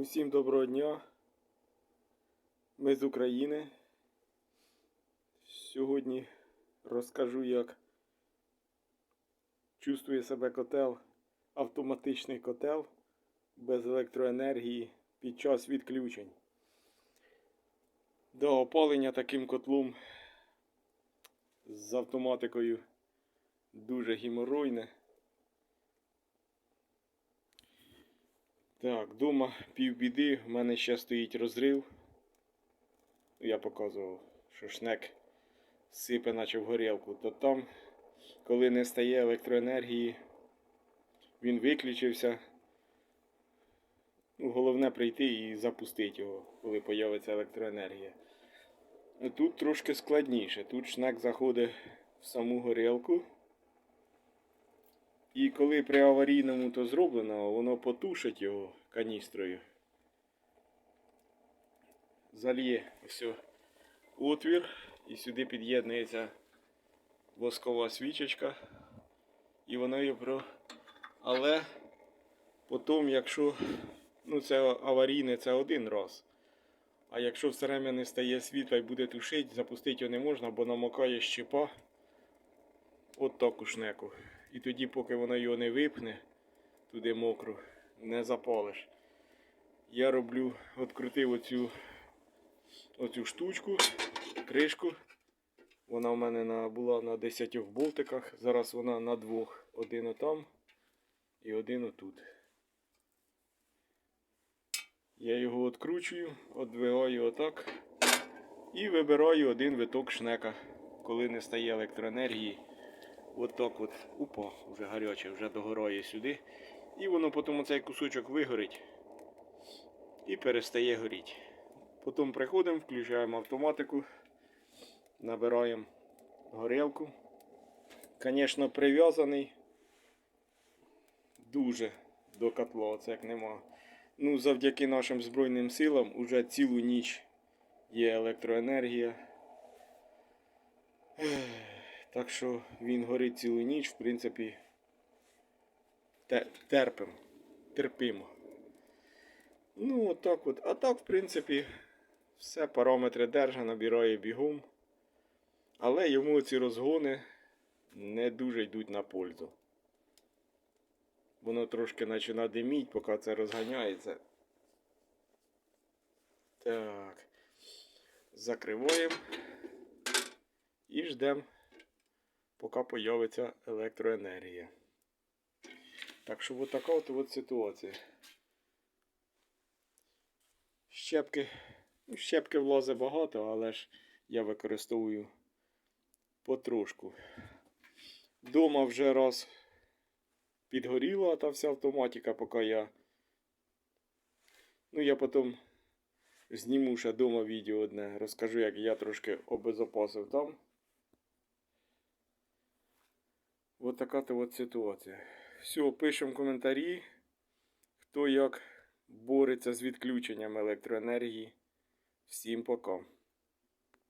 Усім доброго дня. Ми з України. Сьогодні розкажу, як чувствує себе котел, автоматичний котел без електроенергії під час відключень. До опалення таким котлом з автоматикою дуже геморройне. Так, дома півбіди, в мене ще стоїть розрив. Я показував, що шнек сипе наче в горілку. То там, коли не стає електроенергії, він виключився. Ну, головне прийти і запустити його, коли з'явиться електроенергія. Тут трошки складніше. Тут шнек заходить в саму горілку. І коли при аварійному то зроблено, воно потушить його каністрою. Зальє ось отвір і сюди під'єднується воскова свічечка. І воно її про. Але потім, якщо ну це аварійне, це один раз. А якщо все время не стає світла і буде тушити, запустити його не можна, бо намокає щепа. От так у шнеку. І тоді, поки вона його не випне, туди мокру, не запалиш. Я роблю, відкрутив оцю, оцю штучку, кришку. Вона в мене на, була на 10 болтиках. Зараз вона на двох. Один отам і один отут. Я його відкручую, віддвигаю отак і вибираю один виток шнека, коли не стає електроенергії. От так от, упа, вже гаряче, вже догорає сюди. І воно потім цей кусочок вигорить і перестає горіти. Потім приходимо, включаємо автоматику, набираємо горілку. Звісно, прив'язаний дуже до котла, оце як нема. Ну, завдяки нашим Збройним силам уже цілу ніч є електроенергія. Так що він горить цілу ніч, в принципі, терпимо, терпимо. Ну, отак от. А так, в принципі, все параметри держа, набирає бігом. Але йому ці розгони не дуже йдуть на пользу. Воно трошки починає диміть, поки це розганяється. Так. Закриваємо і ждемо поки появиться електроенергія. Так що от така от, от ситуація. Щепки. Ну, щепки влазить багато, але ж я використовую потрошку. Дома вже раз підгоріла та вся автоматика, поки я. Ну, я потім зніму ще дома відео одне, розкажу, як я трошки обезопасив там. Ось така то от ситуація. Все, пишемо коментарі, хто як бореться з відключенням електроенергії. Всім пока.